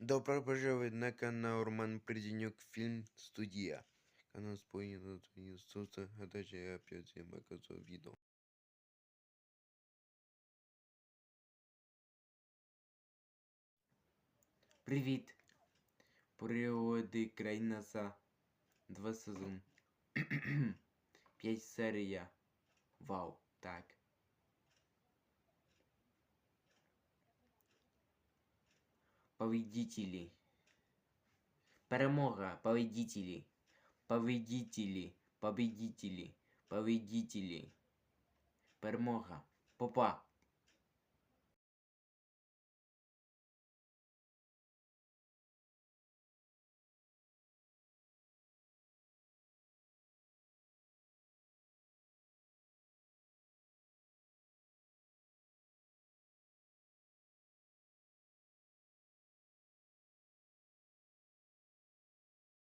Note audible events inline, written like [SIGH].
Добро пожаловать на канал Роман Приденюк Фильм Студия. Канал спойлерно Иисуса, а также я опять всем показываю видео. Привіт! Приводи Крайнаса. Два сезон. [CLEARS THROAT] П'ять серія. Вау, так. Победители. Перемога. Победители. Победители. Победители. Победители. Перемога. Попа.